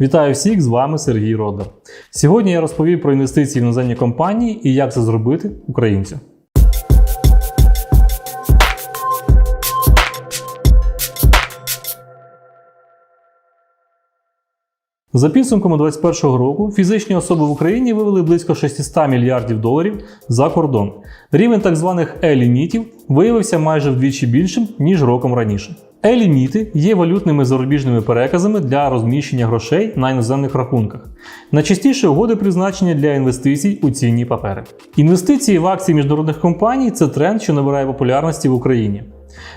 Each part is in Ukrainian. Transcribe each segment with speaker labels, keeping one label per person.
Speaker 1: Вітаю всіх, з вами Сергій Родар. Сьогодні я розповім про інвестиції в іноземні компанії і як це зробити українцю. За підсумками 2021 року фізичні особи в Україні вивели близько 600 мільярдів доларів за кордон. Рівень так званих е-лімітів виявився майже вдвічі більшим, ніж роком раніше. Е-ліміти є валютними зарубіжними переказами для розміщення грошей на іноземних рахунках. Найчастіше угоди призначення для інвестицій у цінні папери. Інвестиції в акції міжнародних компаній це тренд, що набирає популярності в Україні.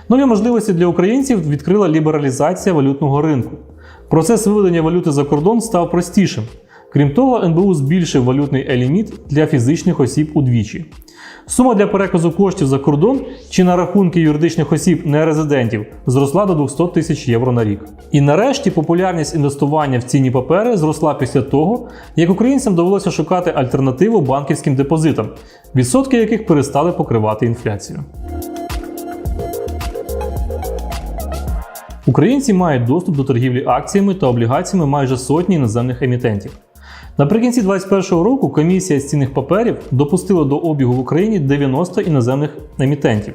Speaker 1: Нові можливості для українців відкрила лібералізація валютного ринку. Процес виведення валюти за кордон став простішим. Крім того, НБУ збільшив валютний еліміт для фізичних осіб удвічі. Сума для переказу коштів за кордон чи на рахунки юридичних осіб нерезидентів зросла до 200 тисяч євро на рік. І нарешті популярність інвестування в цінні папери зросла після того, як українцям довелося шукати альтернативу банківським депозитам, відсотки яких перестали покривати інфляцію. Українці мають доступ до торгівлі акціями та облігаціями майже сотні іноземних емітентів. Наприкінці 2021 року комісія з цінних паперів допустила до обігу в Україні 90 іноземних емітентів.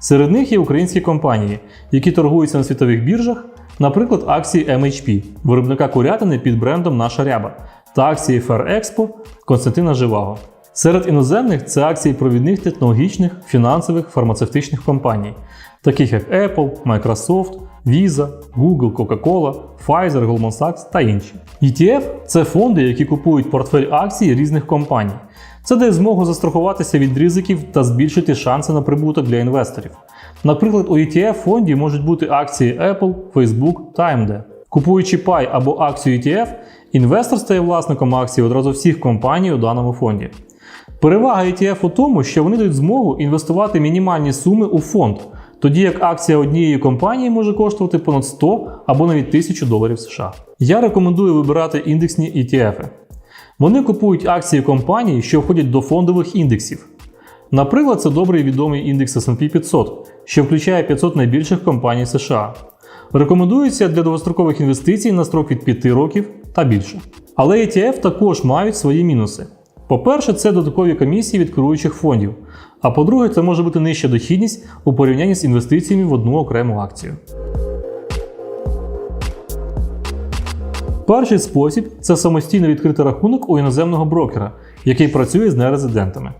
Speaker 1: Серед них є українські компанії, які торгуються на світових біржах, наприклад, акції MHP, виробника курятини під брендом Наша Ряба та акції Fairexpo Константина Живаго. Серед іноземних це акції провідних технологічних, фінансових, фармацевтичних компаній, таких як Apple, Microsoft, Visa, Google, Coca-Cola, Pfizer, Goldman Sachs та інші. ETF – це фонди, які купують портфель акцій різних компаній. Це дає змогу застрахуватися від ризиків та збільшити шанси на прибуток для інвесторів. Наприклад, у ETF фонді можуть бути акції Apple, Facebook та AMD. Купуючи пай або акцію ETF, інвестор стає власником акцій одразу всіх компаній у даному фонді. Перевага ETF у тому, що вони дають змогу інвестувати мінімальні суми у фонд, тоді як акція однієї компанії може коштувати понад 100 або навіть 1000 доларів США. Я рекомендую вибирати індексні ETF. Вони купують акції компаній, що входять до фондових індексів. Наприклад, це добрий відомий індекс S&P 500, що включає 500 найбільших компаній США. Рекомендується для довгострокових інвестицій на строк від 5 років та більше. Але ETF також мають свої мінуси. По-перше, це додаткові комісії від керуючих фондів. А по-друге, це може бути нижча дохідність у порівнянні з інвестиціями в одну окрему акцію. Перший спосіб це самостійно відкрити рахунок у іноземного брокера, який працює з нерезидентами.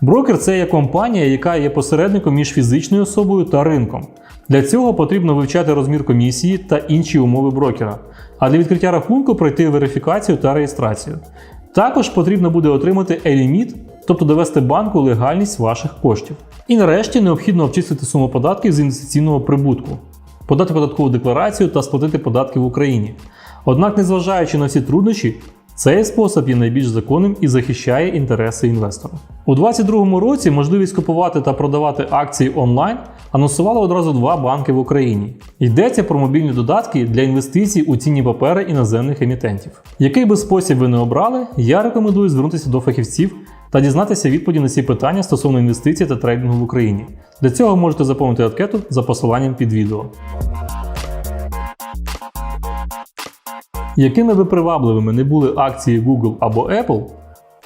Speaker 1: Брокер це є компанія, яка є посередником між фізичною особою та ринком. Для цього потрібно вивчати розмір комісії та інші умови брокера, а для відкриття рахунку пройти верифікацію та реєстрацію. Також потрібно буде отримати еліміт, тобто довести банку легальність ваших коштів. І нарешті необхідно обчислити суму податків з інвестиційного прибутку, подати податкову декларацію та сплатити податки в Україні. Однак, незважаючи на всі труднощі, цей спосіб є найбільш законним і захищає інтереси інвестора. У 2022 році можливість купувати та продавати акції онлайн анонсували одразу два банки в Україні. Йдеться про мобільні додатки для інвестицій у цінні папери іноземних емітентів. Який би спосіб ви не обрали, я рекомендую звернутися до фахівців та дізнатися відповіді на ці питання стосовно інвестицій та трейдингу в Україні. Для цього можете заповнити анкету за посиланням під відео. Якими би привабливими не були акції Google або Apple,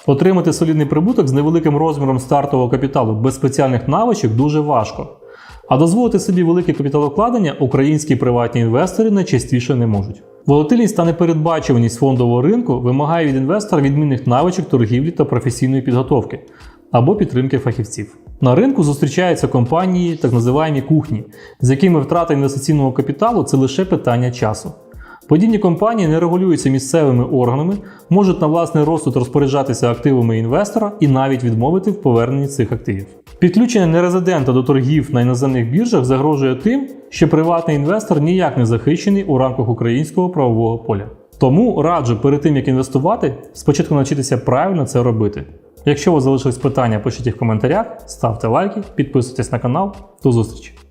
Speaker 1: отримати солідний прибуток з невеликим розміром стартового капіталу без спеціальних навичок дуже важко. А дозволити собі велике капіталовкладення українські приватні інвестори найчастіше не можуть. Волатильність та непередбачуваність фондового ринку вимагає від інвестора відмінних навичок торгівлі та професійної підготовки або підтримки фахівців. На ринку зустрічаються компанії, так називаємо кухні, з якими втрата інвестиційного капіталу це лише питання часу. Подібні компанії не регулюються місцевими органами, можуть на власний розсуд розпоряджатися активами інвестора і навіть відмовити в поверненні цих активів. Підключення нерезидента до торгів на іноземних біржах загрожує тим, що приватний інвестор ніяк не захищений у рамках українського правового поля. Тому раджу перед тим як інвестувати, спочатку навчитися правильно це робити. Якщо у вас залишились питання, пишіть їх в коментарях, ставте лайки, підписуйтесь на канал. До зустрічі!